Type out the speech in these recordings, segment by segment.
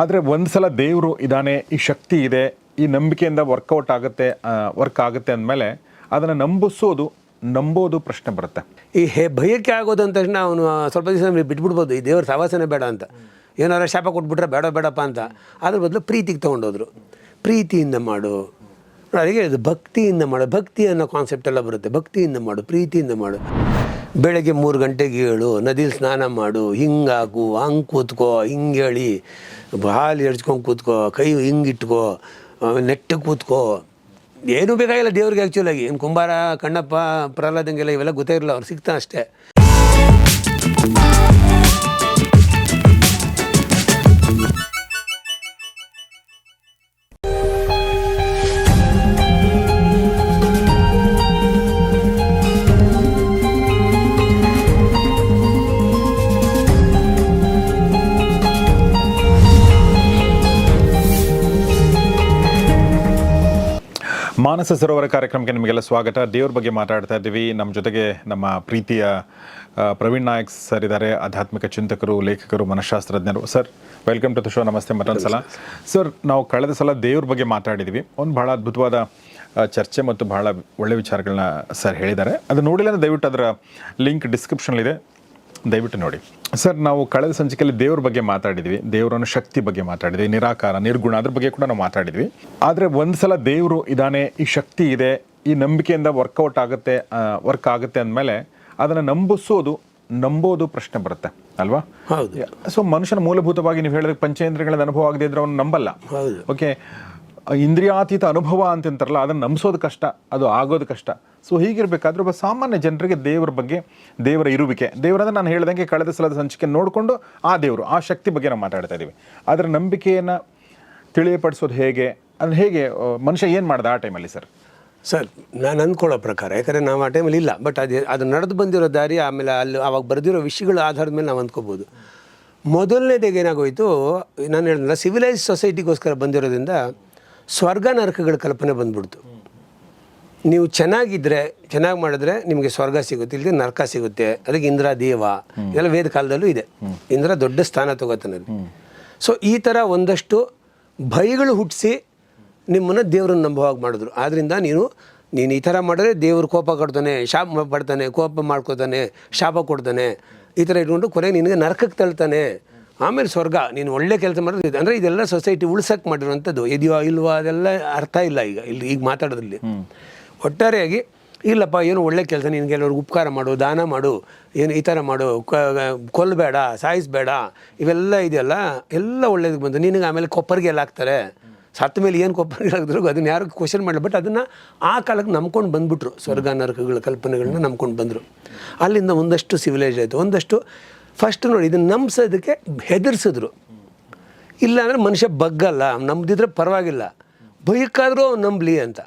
ಆದರೆ ಒಂದು ಸಲ ದೇವರು ಇದ್ದಾನೆ ಈ ಶಕ್ತಿ ಇದೆ, ಈ ನಂಬಿಕೆಯಿಂದ ವರ್ಕೌಟ್ ಆಗುತ್ತೆ ವರ್ಕ್ ಆಗುತ್ತೆ ಅಂದಮೇಲೆ ಅದನ್ನು ನಂಬಿಸೋದು, ನಂಬೋದು ಪ್ರಶ್ನೆ ಬರುತ್ತೆ. ಈ ಹೇ ಭಯಕ್ಕೆ ಆಗೋದು ಅಂತ ತಕ್ಷಣ ಅವನು ಸ್ವಲ್ಪ ದಿವಸ ಬಿಟ್ಬಿಡ್ಬೋದು, ಈ ದೇವ್ರ ಸವಾಸನೆ ಬೇಡ ಅಂತ. ಏನಾರ ಶಾಪ ಕೊಟ್ಬಿಟ್ರೆ ಬೇಡ, ಬೇಡಪ್ಪ ಅಂತ. ಅದ್ರ ಬದಲು ಪ್ರೀತಿಗೆ ತೊಗೊಂಡೋದ್ರು. ಪ್ರೀತಿಯಿಂದ ಮಾಡು. ಹೇಳಿದ್ದು ಭಕ್ತಿಯಿಂದ ಮಾಡು. ಭಕ್ತಿ ಅನ್ನೋ ಕಾನ್ಸೆಪ್ಟ್ ಎಲ್ಲ ಬರುತ್ತೆ. ಭಕ್ತಿಯಿಂದ ಮಾಡು, ಪ್ರೀತಿಯಿಂದ ಮಾಡು. ಬೆಳಗ್ಗೆ ಮೂರು ಗಂಟೆಗೆ ಏಳು ನದಿಲಿ ಸ್ನಾನ ಮಾಡು ಹಿಂಗಾಕು ಹಂಗೆ ಕೂತ್ಕೋ, ಹಿಂಗೆ ಹೇಳಿ, ಹಾಲು ಎಡ್ಸ್ಕೊಂಡು ಕೂತ್ಕೋ, ಕೈ ಹಿಂಗೆ ಇಟ್ಕೋ ಕೂತ್ಕೋ. ಏನೂ ಬೇಕಾಗಿಲ್ಲ ದೇವ್ರಿಗೆ ಆ್ಯಕ್ಚುಲಾಗಿ ಏನು ಕುಂಬಾರ, ಕಣ್ಣಪ್ಪ ಪ್ರಹ್ಲಾದಂಗೆಲ್ಲ ಇವೆಲ್ಲ ಗೊತ್ತೇ ಇರಲ್ಲ ಅವ್ರು ಸಿಗ್ತಾ ಅಷ್ಟೇ. ಮಾನಸ ಸರೋವರ ಕಾರ್ಯಕ್ರಮಕ್ಕೆ ನಿಮಗೆಲ್ಲ ಸ್ವಾಗತ. ದೇವ್ರ ಬಗ್ಗೆ ಮಾತಾಡ್ತಾ ಇದ್ದೀವಿ. ನಮ್ಮ ಜೊತೆಗೆ ನಮ್ಮ ಪ್ರೀತಿಯ ಪ್ರವೀಣ್ ನಾಯಕ್ ಸರ್ ಇದ್ದಾರೆ. ಆಧ್ಯಾತ್ಮಿಕ ಚಿಂತಕರು, ಲೇಖಕರು, ಮನಃಶಾಸ್ತ್ರಜ್ಞರು. Sir, welcome to the show. ನಮಸ್ತೆ, ಮತ್ತೊಂದು ಸಲ. ಸರ್, ನಾವು ಕಳೆದ ಸಲ ದೇವ್ರ ಬಗ್ಗೆ ಮಾತಾಡಿದ್ದೀವಿ ಒಂದು ಬಹಳ ಅದ್ಭುತವಾದ ಚರ್ಚೆ ಮತ್ತು ಬಹಳ ಒಳ್ಳೆ ವಿಚಾರಗಳನ್ನ ಸರ್ ಹೇಳಿದ್ದಾರೆ. ಅದು ನೋಡಿಲ್ಲ ದಯವಿಟ್ಟು ಅದರ ಲಿಂಕ್ ಡಿಸ್ಕ್ರಿಪ್ಷನ್ಲಿದೆ ದಯವಿಟ್ಟು ನೋಡಿ. ಸರ್ ನಾವು ಕಳೆದ ಸಂಚಿಕೆಯಲ್ಲಿ ದೇವ್ರ ಬಗ್ಗೆ ಮಾತಾಡಿದ್ವಿ ದೇವರನ್ನು ಶಕ್ತಿ ಬಗ್ಗೆ ಮಾತಾಡಿದ್ವಿ ನಿರಾಕಾರ ನಿರ್ಗುಣ ಅದ್ರ ಬಗ್ಗೆ ಕೂಡ ನಾವು ಮಾತಾಡಿದ್ವಿ. ಆದರೆ ಒಂದು ಸಲ ದೇವರು ಇದಾನೆ ಈ ಶಕ್ತಿ ಇದೆ ಈ ನಂಬಿಕೆಯಿಂದ ವರ್ಕೌಟ್ ಆಗುತ್ತೆ ವರ್ಕ್ ಆಗುತ್ತೆ ಅಂದಮೇಲೆ ಅದನ್ನು ನಂಬಿಸೋದು ನಂಬೋದು ಪ್ರಶ್ನೆ ಬರುತ್ತೆ ಅಲ್ವಾ? ಹೌದು. ಸೊ ಮನುಷ್ಯನ ಮೂಲಭೂತವಾಗಿ ನೀವು ಹೇಳಿದ್ರೆ ಪಂಚೇಂದ್ರಿಯಗಳ ಅನುಭವ ಆಗದೆ ಇದ್ರೆ ಅವನು ನಂಬಲ್ಲ. ಓಕೆ ಇಂದ್ರಿಯಾತೀತ ಅನುಭವ ಅಂತಂತಾರಲ್ಲ ಅದನ್ನು ನಂಬಿಸೋದು ಕಷ್ಟ, ಅದು ಆಗೋದು ಕಷ್ಟ. ಸೊ ಹೀಗಿರಬೇಕಾದ್ರೆ ಒಬ್ಬ ಸಾಮಾನ್ಯ ಜನರಿಗೆ ದೇವರ ಬಗ್ಗೆ, ದೇವರ ಇರುವಿಕೆ ದೇವರಂದ್ರೆ ನಾನು ಹೇಳ್ದಂಗೆ ಕಳೆದ ಸಲದ ಸಂಚಿಕೆ ನೋಡಿಕೊಂಡು ಆ ದೇವರು, ಆ ಶಕ್ತಿ ಬಗ್ಗೆ ನಾವು ಮಾತಾಡ್ತಾ ಇದ್ದೀವಿ ಅದರ ನಂಬಿಕೆಯನ್ನು ತಿಳಿಯಪಡಿಸೋದು ಹೇಗೆ, ಅದು ಹೇಗೆ ಮನುಷ್ಯ ಏನು ಮಾಡ್ದೆ ಆ ಟೈಮಲ್ಲಿ ಸರ್? ಸರ್, ನಾನು ಅಂದ್ಕೊಳ್ಳೋ ಪ್ರಕಾರ, ಯಾಕಂದರೆ ನಾವು ಆ ಟೈಮಲ್ಲಿ ಇಲ್ಲ ಬಟ್ ಅದು ಅದು ನಡೆದು ಬಂದಿರೋ ದಾರಿ, ಆಮೇಲೆ ಅಲ್ಲಿ ಅವಾಗ ಬರೆದಿರೋ ವಿಷಯಗಳ ಆಧಾರದ ಮೇಲೆ ನಾವು ಅಂದ್ಕೋಬೋದು. ಮೊದಲನೇದಾಗಿ ಏನಾಗೋಯ್ತು, ನಾನು ಹೇಳಿದ್ನಲ್ಲ ಸಿವಿಲೈಸ್ ಸೊಸೈಟಿಗೋಸ್ಕರ ಬಂದಿರೋದ್ರಿಂದ ಸ್ವರ್ಗ ನರಕಗಳ ಕಲ್ಪನೆ ಬಂದ್ಬಿಡ್ತು. ನೀವು ಚೆನ್ನಾಗಿದ್ರೆ, ಚೆನ್ನಾಗಿ ಮಾಡಿದ್ರೆ ನಿಮಗೆ ಸ್ವರ್ಗ ಸಿಗುತ್ತೆ ಇಲ್ಲದೆ ನರಕ ಸಿಗುತ್ತೆ. ಅದಕ್ಕೆ ಇಂದ್ರ ದೇವ, ಇದೆಲ್ಲ ವೇದ ಕಾಲದಲ್ಲೂ ಇದೆ. ಇಂದ್ರ ದೊಡ್ಡ ಸ್ಥಾನ ತಗೋತಾನೆ ಅಲ್ಲಿ. ಸೊ ಈ ಥರ ಒಂದಷ್ಟು ಭಯಗಳು ಹುಟ್ಟಿಸಿ ನಿಮ್ಮನ್ನು ದೇವ್ರನ್ನ ನಂಬುವಾಗ ಮಾಡಿದ್ರು. ಆದ್ದರಿಂದ ನೀನು ನೀನು ಈ ಥರ ಮಾಡಿದ್ರೆ ದೇವ್ರ ಕೋಪ ಕೊಡ್ತಾನೆ ಶಾಪ ಪಡ್ತಾನೆ, ಕೋಪ ಮಾಡ್ಕೋತಾನೆ, ಶಾಪ ಕೊಡ್ತಾನೆ. ಈ ಥರ ಇಟ್ಕೊಂಡು ಕೊನೆಗೆ ನಿನಗೆ ನರಕಕ್ಕೆ ತಳ್ತಾನೆ. ಆಮೇಲೆ ಸ್ವರ್ಗ ನೀನು ಒಳ್ಳೆ ಕೆಲಸ ಮಾಡಿದ್ರೆ ಅಂದರೆ ಇದೆಲ್ಲ ಸೊಸೈಟಿ ಉಳ್ಸಕ್ಕೆ ಮಾಡಿರುವಂಥದ್ದು. ಇದೆಯೋ ಇಲ್ವಾ ಅದೆಲ್ಲ ಅರ್ಥ ಇಲ್ಲ ಈಗ ಇಲ್ಲಿ ಈಗ ಮಾತಾಡೋದ್ರಲ್ಲಿ. ಒಟ್ಟಾರೆಯಾಗಿ ಇಲ್ಲಪ್ಪ ಏನು ಒಳ್ಳೆ ಕೆಲಸ ನಿನಗೆ ಎಲ್ಲರಿಗೂ ಉಪಕಾರ ಮಾಡು ದಾನ ಮಾಡು ಏನು ಈ ಥರ ಮಾಡು ಕೊಲ್ಲಬೇಡ ಸಾಯಿಸಬೇಡ ಇವೆಲ್ಲ ಇದೆಯಲ್ಲ ಎಲ್ಲ ಒಳ್ಳೇದಕ್ಕೆ ಬಂತು. ನಿನಗೆ ಆಮೇಲೆ ಕೊಪ್ಪರಿಗೆ ಎಲ್ಲ ಹಾಕ್ತಾರೆ. ಸತ್ತ ಮೇಲೆ ಏನು ಕೊಪ್ಪರಿಗೆ ಹಾಕಿದ್ರು ಅದನ್ನ ಯಾರು ಕ್ವಶನ್ ಮಾಡಲ್ಲ ಬಟ್ ಅದನ್ನು ಆ ಕಾಲಕ್ಕೆ ನಂಬ್ಕೊಂಡು ಬಂದ್ಬಿಟ್ರು. ಸ್ವರ್ಗ ನರಕಗಳ ಕಲ್ಪನೆಗಳನ್ನ ನಂಬ್ಕೊಂಡು ಬಂದರು. ಅಲ್ಲಿಂದ ಒಂದಷ್ಟು ಸಿವಿಲೈಸ್ ಆಯಿತು. ಒಂದಷ್ಟು ಫಸ್ಟ್ ನೋಡಿ, ಇದನ್ನು ನಂಬಿಸೋದಕ್ಕೆ ಹೆದರ್ಸಿದ್ರು. ಇಲ್ಲ ಅಂದರೆ ಮನುಷ್ಯ ಬಗ್ಗಲ್ಲ, ನಂಬ್ದಿದ್ರೆ ಪರವಾಗಿಲ್ಲ. ಬೈಕಾದರೂ ಅವ್ನು ನಂಬಲಿ ಅಂತ.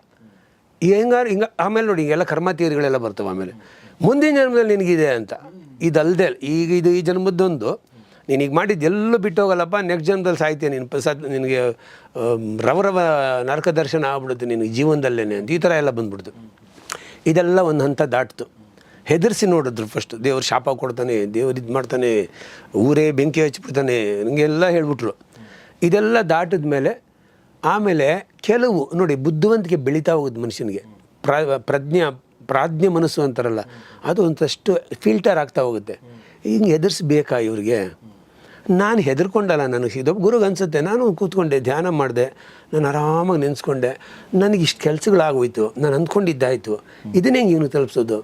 ಹೆಂಗಾರು ಹಿಂಗೆ, ಆಮೇಲೆ ನೋಡಿ, ಎಲ್ಲ ಕರ್ಮ ತೀರಿಗಳೆಲ್ಲ ಬರ್ತವೆ ಆಮೇಲೆ. ಮುಂದಿನ ಜನ್ಮದಲ್ಲಿ ನಿನಗಿದೆ ಅಂತ. ಇದಲ್ಲದೆ ಈಗ ಇದು ಈ ಜನ್ಮದ್ದೊಂದು. ನೀನು ಈಗ ಮಾಡಿದ್ದು ಎಲ್ಲೂ ಬಿಟ್ಟು ಹೋಗಲ್ಲಪ್ಪ ನೆಕ್ಸ್ಟ್ ಜನ್ಮದಲ್ಲಿ ಸಾಯ್ತೀಯ ನೀನು. ಪ್ರಸಾದ್, ನಿನಗೆ ರವರವ ನರಕ ದರ್ಶನ ಆಗ್ಬಿಡುತ್ತೆ ನಿನಗೆ ಜೀವನದಲ್ಲೇ ಅಂತ. ಈ ಥರ ಎಲ್ಲ ಬಂದ್ಬಿಡ್ತು. ಇದೆಲ್ಲ ಒಂದು ಹಂತ ದಾಟ್ತು. ಹೆದರ್ಸಿ ನೋಡಿದ್ರು ಫಸ್ಟ್ ದೇವ್ರು ಶಾಪ ಕೊಡ್ತಾನೆ, ದೇವ್ರು ಇದು ಮಾಡ್ತಾನೆ, ಊರೇ ಬೆಂಕಿ ಹಚ್ಬಿಡ್ತಾನೆ ನನಗೆಲ್ಲ ಹೇಳ್ಬಿಟ್ರು. ಇದೆಲ್ಲ ದಾಟಿದ ಮೇಲೆ ಆಮೇಲೆ ಕೆಲವು, ನೋಡಿ ಬುದ್ಧಿವಂತಿಕೆ ಬೆಳೀತಾ ಹೋಗೋದು ಮನುಷ್ಯನಿಗೆ. ಪ್ರ, ಪ್ರಜ್ಞೆ, ಪ್ರಾಜ್ಞೆ ಮನಸ್ಸು ಅಂತಾರಲ್ಲ, ಅದು ಒಂದಷ್ಟು ಫಿಲ್ಟರ್ ಆಗ್ತಾ ಹೋಗುತ್ತೆ. ಹಿಂಗೆ ಹೆದರ್ಸ್ಬೇಕಾ ಇವ್ರಿಗೆ? ನಾನು ಹೆದರ್ಕೊಂಡಲ್ಲ ನನಗೆ. ಇದೊಬ್ಬ ಗುರುಗೆ ಅನಿಸುತ್ತೆ, ನಾನು ಕೂತ್ಕೊಂಡೆ, ಧ್ಯಾನ ಮಾಡಿದೆ, ನಾನು ಆರಾಮಾಗಿ ನೆನೆಸ್ಕೊಂಡೆ. ನನಗೆ ಇಷ್ಟು ಕೆಲಸಗಳಾಗೋಯ್ತು, ನಾನು ಅಂದ್ಕೊಂಡಿದ್ದಾಯಿತು. ಇದನ್ನೇ ಇವನು ತಲುಪಿಸೋದು?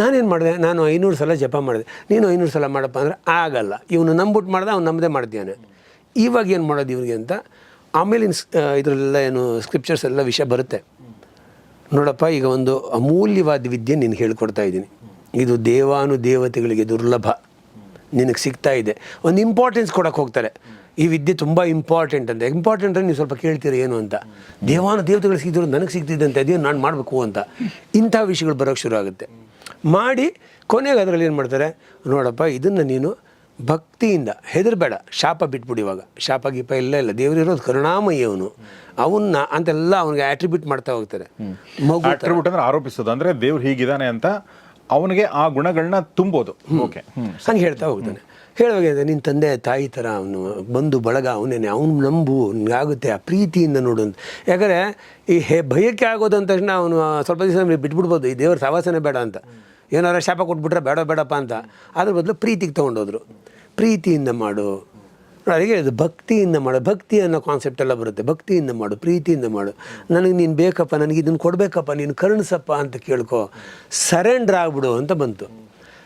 ನಾನೇನು ಮಾಡಿದೆ? ನಾನು ಐನೂರು ಸಲ ಜಪ ಮಾಡಿದೆ. ನೀನು ಐನೂರು ಸಲ ಮಾಡಪ್ಪ ಅಂದರೆ ಆಗಲ್ಲ. ಇವನು ನಂಬಿಟ್ಟು ಮಾಡ್ದೆ, ಅವ್ನು ನಮ್ಮದೇ ಮಾಡ್ತೀಯಾನೆ ಇವಾಗ ಏನು ಮಾಡೋದು ಇವ್ರಿಗೆ ಅಂತ? ಆಮೇಲೆ ಇದರಲ್ಲೆಲ್ಲ ಏನು ಸ್ಕ್ರಿಪ್ಚರ್ಸ್ ಎಲ್ಲ ವಿಷಯ ಬರುತ್ತೆ. ನೋಡಪ್ಪ, ಈಗ ಒಂದು ಅಮೂಲ್ಯವಾದ ವಿದ್ಯೆ ನಿನಗೆ ಹೇಳ್ಕೊಡ್ತಾ ಇದ್ದೀನಿ. ಇದು ದೇವಾನು ದೇವತೆಗಳಿಗೆ ದುರ್ಲಭ. ನಿನಗೆ ಸಿಗ್ತಾ ಇದೆ. ಒಂದು ಇಂಪಾರ್ಟೆನ್ಸ್ ಕೊಡೋಕೆ ಹೋಗ್ತಾರೆ. ಈ ವಿದ್ಯೆ ತುಂಬ ಇಂಪಾರ್ಟೆಂಟ್ ಅಂತ. ಇಂಪಾರ್ಟೆಂಟ್ ಅಂದರೆ ನೀವು ಸ್ವಲ್ಪ ಕೇಳ್ತೀರ ಏನು ಅಂತ? ದೇವಾನು ದೇವತೆಗಳು ಸಿಗಿದ್ರು ನನಗೆ ಸಿಗ್ತಿದ್ದಂತೆ ಅದೇನು ನಾನು ಮಾಡಬೇಕು ಅಂತ. ಇಂಥ ವಿಷಯಗಳು ಬರೋಕ್ಕೆ ಶುರು ಆಗುತ್ತೆ. ಮಾಡಿ ಕೊನೆಗೆ ಅದರಲ್ಲಿ ಏನು ಮಾಡ್ತಾರೆ? ನೋಡಪ್ಪ ಇದನ್ನು ನೀನು ಭಕ್ತಿಯಿಂದ ಹೆದರಬೇಡ. ಶಾಪ ಬಿಟ್ಬಿಡು ಇವಾಗ. ಶಾಪ ಗೀಪ ಇಲ್ಲ ಇಲ್ಲ. ದೇವರಿರೋದು ಕರುಣಾಮಯಿ ಅವನು ಅವನ್ನ ಅಂತೆಲ್ಲ ಅವನಿಗೆ ಆಟ್ರಿಬ್ಯೂಟ್ ಮಾಡ್ತಾ ಹೋಗ್ತಾರೆ. ಮಗು. ಅಟ್ರಿಬ್ಯೂಟ್ ಅಂದ್ರೆ ಆರೋಪಿಸೋದು. ಅಂದ್ರೆ ದೇವ್ರು ಹೀಗಿದ್ದಾನೆ ಅಂತ ಅವನಿಗೆ ಆ ಗುಣಗಳನ್ನ ತುಂಬೋದು. ಓಕೆ ಹಂಗೆ ಹೇಳ್ತಾ ಹೋಗ್ತಾನೆ. ಹೇಳುವಾಗ ನಿನ್ನ ತಂದೆ ತಾಯಿ ಥರ ಅವನು. ಬಂದು ಬಳಗ ಅವನೇನೆ. ಅವನು ನಂಬು ಆಗುತ್ತೆ. ಆ ಪ್ರೀತಿಯಿಂದ ನೋಡು ಅಂತ. ಯಾಕಂದರೆ ಈ ಹೇ ಭಯಕ್ಕೆ ಆಗೋದು ಅಂದ ತಕ್ಷಣ ಅವನು ಸ್ವಲ್ಪ ದಿವಸ ಬಿಟ್ಬಿಡ್ಬೋದು. ಈ ದೇವ್ರ ಸವಾಸನೆ ಬೇಡ ಅಂತ. ಏನಾರ ಶಾಪ ಕೊಟ್ಬಿಟ್ರೆ ಬೇಡ ಬೇಡಪ್ಪ ಅಂತ. ಅದ್ರ ಬದಲು ಪ್ರೀತಿಗೆ ತೊಗೊಂಡೋದ್ರು. ಪ್ರೀತಿಯಿಂದ ಮಾಡು. ಅದಕ್ಕೆ ಹೇಳಿದ್ದು ಭಕ್ತಿಯಿಂದ ಮಾಡು. ಭಕ್ತಿ ಅನ್ನೋ ಕಾನ್ಸೆಪ್ಟ್ ಎಲ್ಲ ಬರುತ್ತೆ. ಭಕ್ತಿಯಿಂದ ಮಾಡು ಪ್ರೀತಿಯಿಂದ ಮಾಡು. ನನಗೆ ನೀನು ಬೇಕಪ್ಪ ನನಗೆ ಇದನ್ನು ಕೊಡಬೇಕಪ್ಪ ನೀನು ಕರುಣಿಸಪ್ಪ ಅಂತ ಕೇಳ್ಕೊ. ಸರೆಂಡ್ರ್ ಆಗ್ಬಿಡು ಅಂತ ಬಂತು.